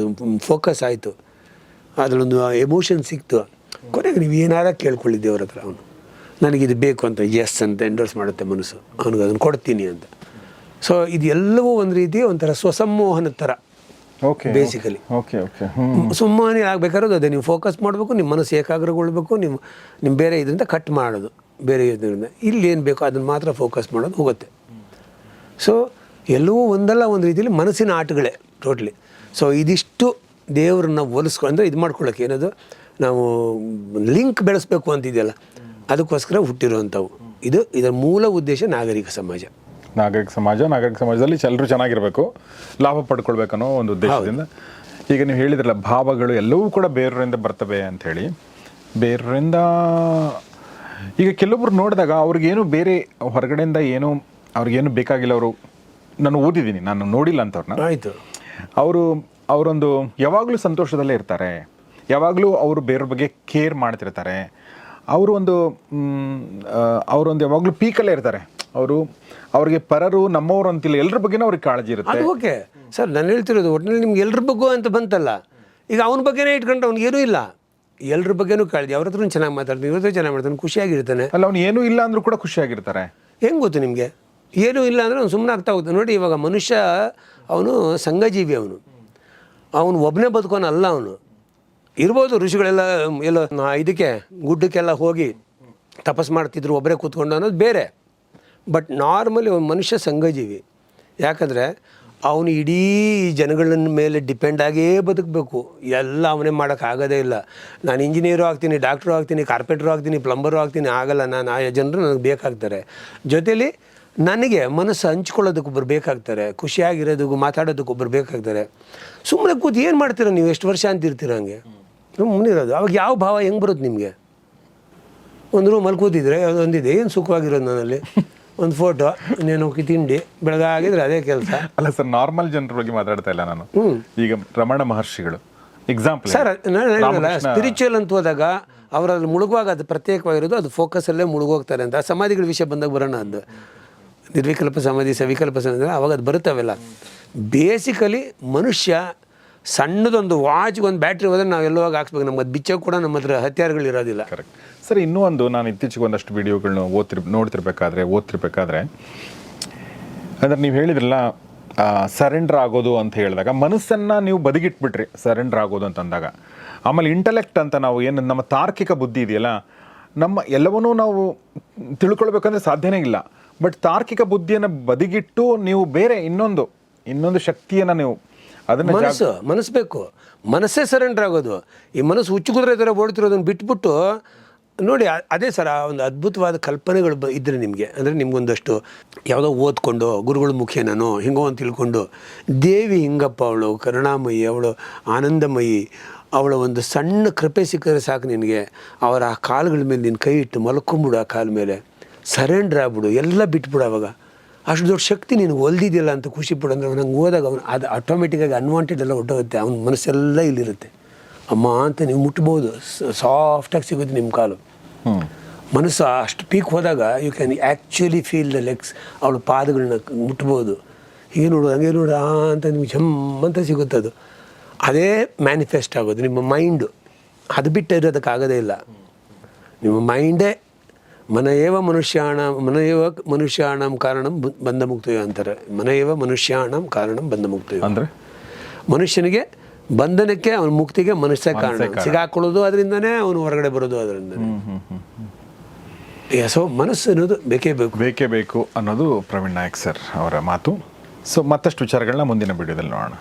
ಫೋಕಸ್ ಆಯಿತು. ಅದರಲ್ಲೊಂದು ಎಮೋಷನ್ ಸಿಕ್ತು. ಕೊನೆಗೆ ನೀವು ಏನಾರ ಕೇಳ್ಕೊಳ್ಳಿ ದೇವ್ರ ಹತ್ರ ಅವನು. ನನಗಿದು ಬೇಕು ಅಂತ ಎಸ್ ಅಂತ ಎಂಡೋರ್ಸ್ ಮಾಡುತ್ತೆ ಮನಸ್ಸು. ಅವನಿಗೆ ಅದನ್ನು ಕೊಡ್ತೀನಿ ಅಂತ. ಸೊ ಇದೆಲ್ಲವೂ ಒಂದು ರೀತಿ ಒಂಥರ ಸ್ವಸಂಮೋಹನ ಥರ ಬೇಸಿಕಲಿ ಓಕೆ ಓಕೆ ಸುಮ್ಮನೆ ಆಗ್ಬೇಕಾದ್ರೆ ಅದೇ ನೀವು ಫೋಕಸ್ ಮಾಡಬೇಕು ನಿಮ್ಮ ಮನಸ್ಸು ಏಕಾಗ್ರಗೊಳ್ಬೇಕು ನಿಮ್ಮ ನಿಮ್ಮ ಬೇರೆ ಇದರಿಂದ ಕಟ್ ಮಾಡೋದು ಬೇರೆ ಇದರಿಂದ. ಇಲ್ಲಿ ಏನು ಬೇಕೋ ಅದನ್ನು ಮಾತ್ರ ಫೋಕಸ್ ಮಾಡೋದು ಹೋಗುತ್ತೆ. ಸೊ ಎಲ್ಲವೂ ಒಂದಲ್ಲ ಒಂದು ರೀತಿಯಲ್ಲಿ ಮನಸ್ಸಿನ ಆಟಗಳೇ ಟೋಟ್ಲಿ ಸೊ ಇದಿಷ್ಟು ದೇವ್ರನ್ನ ಹೋಲಿಸ್ಕೊ ಅಂದರೆ ಇದು ಮಾಡ್ಕೊಳ್ಳೋಕೆ ಏನದು? ನಾವು ಲಿಂಕ್ ಬೆಳೆಸ್ಬೇಕು ಅಂತಿದೆಯಲ್ಲ ಅದಕ್ಕೋಸ್ಕರ ಹುಟ್ಟಿರುವಂಥವು. ಇದು ಇದರ ಮೂಲ ಉದ್ದೇಶ ನಾಗರಿಕ ಸಮಾಜ. ನಾಗರಿಕ ಸಮಾಜ ನಾಗರಿಕ ಸಮಾಜದಲ್ಲಿ ಎಲ್ಲರೂ ಚೆನ್ನಾಗಿರಬೇಕು ಲಾಭ ಪಡ್ಕೊಳ್ಬೇಕನ್ನೋ ಒಂದು ಉದ್ದೇಶದಿಂದ. ಈಗ ನೀವು ಹೇಳಿದ್ರಲ್ಲ ಭಾವಗಳು ಎಲ್ಲವೂ ಕೂಡ ಬೇರೆಯವರಿಂದ ಬರ್ತವೆ ಅಂತ ಹೇಳಿ ಬೇರೆಯವರಿಂದ ಈಗ ಕೆಲವೊಬ್ರು ನೋಡಿದಾಗ ಅವ್ರಿಗೇನು ಬೇರೆ ಹೊರಗಡೆಯಿಂದ ಏನು ಅವ್ರಿಗೇನು ಬೇಕಾಗಿಲ್ಲ ಅವರು. ನಾನು ಓದಿದ್ದೀನಿ ನಾನು ನೋಡಿಲ್ಲ ಅಂತವ್ರನ್ನ ಆಯಿತು. ಅವರು ಅವರೊಂದು ಯಾವಾಗಲೂ ಸಂತೋಷದಲ್ಲೇ ಇರ್ತಾರೆ. ಯಾವಾಗಲೂ ಅವರು ಬೇರೆಯವ್ರ ಬಗ್ಗೆ ಕೇರ್ ಮಾಡ್ತಿರ್ತಾರೆ. ಅವರು ಒಂದು ಅವರೊಂದು ಯಾವಾಗಲೂ ಪೀಕಲ್ಲೇ ಇರ್ತಾರೆ. ಅವರು ಅವ್ರಿಗೆ ಪರರು ನಮ್ಮವರು ಅಂತಿಲ್ಲ. ಎಲ್ಲರ ಬಗ್ಗೆನೂ ಅವ್ರಿಗೆ ಕಾಳಜಿ ಇರುತ್ತೆ. ಅದು ಓಕೆ. ಸರ್ ನಾನು ಹೇಳ್ತಿರೋದು ಒಟ್ಟಿನಲ್ಲಿ ನಿಮ್ಗೆ ಎಲ್ಲರ ಬಗ್ಗು ಅಂತ ಬಂತಲ್ಲ. ಈಗ ಅವನ ಬಗ್ಗೆನೇ ಇಟ್ಕೊಂಡ್ರೆ ಅವ್ನಿಗೆ ಏನೂ ಇಲ್ಲ. ಎಲ್ರ ಬಗ್ಗೆನೂ ಕಾಳಜಿ. ಅವ್ರ ಹತ್ರ ಚೆನ್ನಾಗಿ ಮಾತಾಡ್ತಾನೆ ಇವ್ರ ಹತ್ರ ಚೆನ್ನಾಗಿ ಮಾಡ್ತಾನೆ ಖುಷಿಯಾಗಿರ್ತಾನೆ. ಅಲ್ಲ ಅವ್ನು ಏನೂ ಇಲ್ಲ ಅಂದ್ರೂ ಕೂಡ ಖುಷಿಯಾಗಿರ್ತಾರೆ. ಹೆಂಗೆ ಗೊತ್ತು ನಿಮಗೆ? ಏನೂ ಇಲ್ಲ ಅಂದ್ರೆ ಅವ್ನು ಸುಮ್ಮನೆ ಆಗ್ತಾ ಹೋಗ್ತಾನೆ. ನೋಡಿ ಇವಾಗ ಮನುಷ್ಯ ಅವನು ಸಂಘಜೀವಿ ಅವನು. ಅವನು ಒಬ್ಬನೇ ಬದುಕೋನಲ್ಲ ಅವನು. ಇರ್ಬೋದು ಋಷಿಗಳೆಲ್ಲ ಎಲ್ಲ ಇದಕ್ಕೆ ಗುಡ್ಡಕ್ಕೆಲ್ಲ ಹೋಗಿ ತಪಸ್ ಮಾಡ್ತಿದ್ರು ಒಬ್ಬರೇ ಕೂತ್ಕೊಂಡು ಅನ್ನೋದು ಬೇರೆ. ಬಟ್ ನಾರ್ಮಲಿ ಮನುಷ್ಯ ಸಂಘಜೀವಿ. ಯಾಕಂದರೆ ಅವನು ಇಡೀ ಜನಗಳ ಮೇಲೆ ಡಿಪೆಂಡ್ ಆಗೇ ಬದುಕಬೇಕು. ಎಲ್ಲ ಅವನೇ ಮಾಡೋಕ್ಕಾಗೋದೇ ಇಲ್ಲ. ನಾನು ಇಂಜಿನಿಯರು ಆಗ್ತೀನಿ, ಡಾಕ್ಟ್ರು ಆಗ್ತೀನಿ, ಕಾರ್ಪೆಂಟ್ರು ಆಗ್ತೀನಿ, ಪ್ಲಂಬರು ಆಗ್ತೀನಿ, ಆಗಲ್ಲ. ನಾನು ಆ ಜನರು ನನಗೆ ಬೇಕಾಗ್ತಾರೆ. ಜೊತೇಲಿ ನನಗೆ ಮನಸ್ಸು ಹಂಚ್ಕೊಳ್ಳೋದಕ್ಕೆ ಒಬ್ಬರು ಬೇಕಾಗ್ತಾರೆ. ಖುಷಿಯಾಗಿರೋದಕ್ಕೂ ಮಾತಾಡೋದಕ್ಕೆ ಒಬ್ಬರು ಬೇಕಾಗ್ತಾರೆ. ಸುಮ್ಮನೆ ಕೂತು ಏನು ಮಾಡ್ತೀರ ನೀವು? ಎಷ್ಟು ವರ್ಷ ಅಂತಿರ್ತೀರ ಹಂಗೆ? ಸುಮ್ಮನೆ ಇರೋದು ಅವಾಗ ಯಾವ ಭಾವ ಹೆಂಗೆ ಬರುತ್ತೆ ನಿಮಗೆ? ಒಂದು ರೂಮಲ್ಲಿ ಕೂತಿದ್ರೆ ಒಂದಿದೆ. ಏನು ಸುಖವಾಗಿರೋದು ನನ್ನಲ್ಲಿ? ಒಂದು ಫೋಟೋ ಇನ್ನೇನು ಹೋಗಿ ತಿಂಡಿ ಬೆಳಗಾಗಿದ್ರೆ ಅದೇ ಕೆಲಸ. ಅಲ್ಲ ಸರ್ ನಾರ್ಮಲ್ ಜನರ ಬಗ್ಗೆ ಮಾತಾಡ್ತಾ ಇಲ್ಲ ನಾನು. ಈಗ ರಮಣ ಮಹರ್ಷಿಗಳು ಎಕ್ಸಾಂಪಲ್ ಸರ್ ನಾನು ಸ್ಪಿರಿಚುವಲ್ ಅಂತ ಹೋದಾಗ ಅವರಲ್ಲಿ ಮುಳುಗುವಾಗ ಅದು ಪ್ರತ್ಯೇಕವಾಗಿರೋದು ಅದು ಫೋಕಸಲ್ಲೇ ಮುಳುಗೋಗ್ತಾರೆ ಅಂತ. ಆ ಸಮಾಧಿಗಳ ವಿಷಯ ಬಂದಾಗ ಬರೋಣ ಅದು. ನಿರ್ವಿಕಲ್ಪ ಸಮಾಧಿ ಸವಿಕಲ್ಪ ಸಮಾಧಿ ಅವಾಗ ಅದು ಬರುತ್ತವೆಲ್ಲ. ಬೇಸಿಕಲಿ ಮನುಷ್ಯ ಸಣ್ಣದೊಂದು ವಾಚ್ಗೆ ಒಂದು ಬ್ಯಾಟ್ರಿ ಹೋದ್ರೆ ನಾವು ಎಲ್ಲೋವಾಗ ಹಾಕ್ಸ್ಬೇಕು. ನಮ್ಗೆ ಅದು ಬಿಚ್ಚೋಕೆ ಕೂಡ ನಮ್ಮ ಹತ್ರ ಹತ್ಯಾರಗಳು ಇರೋದಿಲ್ಲ ಕರೆಕ್ಟ್ ಸರ್, ಇನ್ನೂ ಒಂದು ನಾನು ಇತ್ತೀಚೆಗೆ ಒಂದಷ್ಟು ವಿಡಿಯೋಗಳನ್ನ ಓದ್ತಿರ್, ನೋಡ್ತಿರ್ಬೇಕಾದ್ರೆ, ಓದ್ತಿರ್ಬೇಕಾದ್ರೆ, ಅಂದ್ರೆ ನೀವು ಹೇಳಿದ್ರಲ್ಲ ಸರೆಂಡರ್ ಆಗೋದು ಅಂತ ಹೇಳಿದಾಗ ಮನಸ್ಸನ್ನು ನೀವು ಬದಿಗಿಟ್ಬಿಟ್ರಿ ಸರೆಂಡರ್ ಆಗೋದು ಅಂತ ಅಂದಾಗ ಆಮೇಲೆ ಇಂಟಲೆಕ್ಟ್ ಅಂತ ನಾವು ಏನು, ನಮ್ಮ ತಾರ್ಕಿಕ ಬುದ್ಧಿ ಇದೆಯಲ್ಲ, ನಮ್ಮ ಎಲ್ಲವನ್ನೂ ನಾವು ತಿಳ್ಕೊಳ್ಬೇಕಂದ್ರೆ ಸಾಧ್ಯನೇ ಇಲ್ಲ. ಬಟ್ ತಾರ್ಕಿಕ ಬುದ್ಧಿಯನ್ನು ಬದಿಗಿಟ್ಟು ನೀವು ಬೇರೆ ಇನ್ನೊಂದು ಇನ್ನೊಂದು ಶಕ್ತಿಯನ್ನು ನೀವು ಅದನ್ನು ಮನಸ್ಸು ಮನಸ್ಸು ಬೇಕು. ಮನಸ್ಸೇ ಸರೆಂಡರ್ ಆಗೋದು. ಈ ಮನಸ್ಸು ಹುಚ್ಚು ಕುದುರೆ ಥರ ಓಡ್ತಿರೋದನ್ನು ಬಿಟ್ಬಿಟ್ಟು ನೋಡಿ ಅದೇ ಸರ್, ಒಂದು ಅದ್ಭುತವಾದ ಕಲ್ಪನೆಗಳು ಬ ಇದ್ದರೆ ನಿಮಗೆ. ಅಂದರೆ ನಿಮ್ಗೊಂದಷ್ಟು ಯಾವುದೋ ಓದ್ಕೊಂಡು, ಗುರುಗಳ ನಾನು ಹಿಂಗೋ ಅಂತ ತಿಳ್ಕೊಂಡು, ದೇವಿ ಹಿಂಗಪ್ಪ ಅವಳು, ಕರುಣಾಮಯಿ ಅವಳು, ಆನಂದಮಯಿ ಅವಳ ಒಂದು ಸಣ್ಣ ಕೃಪೆ ಸಿಕ್ಕರೆ ಸಾಕು ನಿನಗೆ. ಅವರ ಆ ಕಾಲುಗಳ ಮೇಲೆ ನಿನ್ನ ಕೈ ಇಟ್ಟು ಮಲ್ಕೊಂಬಿಡು ಆ ಕಾಲ ಮೇಲೆ. ಸರೆಂಡರ್ ಆಗ್ಬಿಡು. ಎಲ್ಲ ಬಿಟ್ಬಿಡು ಅವಾಗ. ಅಷ್ಟು ದೊಡ್ಡ ಶಕ್ತಿ ನಿನಗೆ ಒಲ್ದಿದೆಯಲ್ಲ ಅಂತ ಖುಷಿ ಪಡು. ಅಂದರೆ ನಂಗೆ ಹೋದಾಗ ಅವನು ಅದು ಆಟೋಮೆಟಿಕ್ಕಾಗಿ ಅನ್ವಾಂಟೆಡ್ ಎಲ್ಲ ಹೊಟ್ಟೋಗುತ್ತೆ. ಅವ್ನ ಮನಸ್ಸೆಲ್ಲ ಇಲ್ಲಿರುತ್ತೆ. ಅಮ್ಮ ಅಂತ ನೀವು ಮುಟ್ಬೋದು. ಸಾಫ್ಟಾಗಿ ಸಿಗುತ್ತೆ ನಿಮ್ಮ ಕಾಲು. ಮನಸ್ಸು ಅಷ್ಟು ಪೀಕ್ ಹೋದಾಗ you can actually feel the legs ಅವಳ ಪಾದಗಳನ್ನ ಮುಟ್ಬೋದು. ಹೀಗೆ ನೋಡು ಹಂಗೆ ನೋಡು ಆ ಅಂತ ನಿಮ್ಗೆ ಜಮ್ ಅಂತ ಸಿಗುತ್ತೆ ಅದು. ಅದೇ ಮ್ಯಾನಿಫೆಸ್ಟ್ ಆಗೋದು ನಿಮ್ಮ ಮೈಂಡು ಅದು ಬಿಟ್ಟು ಇರೋದಕ್ಕಾಗೋದೇ ಇಲ್ಲ. ನಿಮ್ಮ ಮೈಂಡೇ ಮನಯೇವ ಮನುಷ್ಯಾಣ ಮನಯೇವ ಮನುಷ್ಯಾಣಂ ಕಾರಣ ಬಂಧ ಮುಕ್ತಯೋ ಅಂತಾರೆ. ಮನಯೇವ ಮನುಷ್ಯಾಣಂ ಕಾರಣ ಬಂಧ ಮುಕ್ತಯೋ. ಅಂದರೆ? ಮನುಷ್ಯನಿಗೆ ಬಂಧನಕ್ಕೆ ಅವನ ಮುಕ್ತಿಗೆ ಮನುಷ್ಯ ಕಾರಣ. ಸಿಗಾಕೊಳ್ಳೋದು ಅದರಿಂದನೇ ಅವನು ಹೊರಗಡೆ ಬರೋದು ಅದರಿಂದ ಸೊ ಮನಸ್ಸು ಅನ್ನೋದು ಬೇಕೇ ಬೇಕು. ಬೇಕೇ ಬೇಕು ಅನ್ನೋದು ಪ್ರವೀಣ್ ನಾಯಕ್ ಸರ್ ಅವರ ಮಾತು. ಸೊ ಮತ್ತಷ್ಟು ವಿಚಾರಗಳನ್ನ ಮುಂದಿನ ವಿಡಿಯೋದಲ್ಲಿ ನೋಡೋಣ.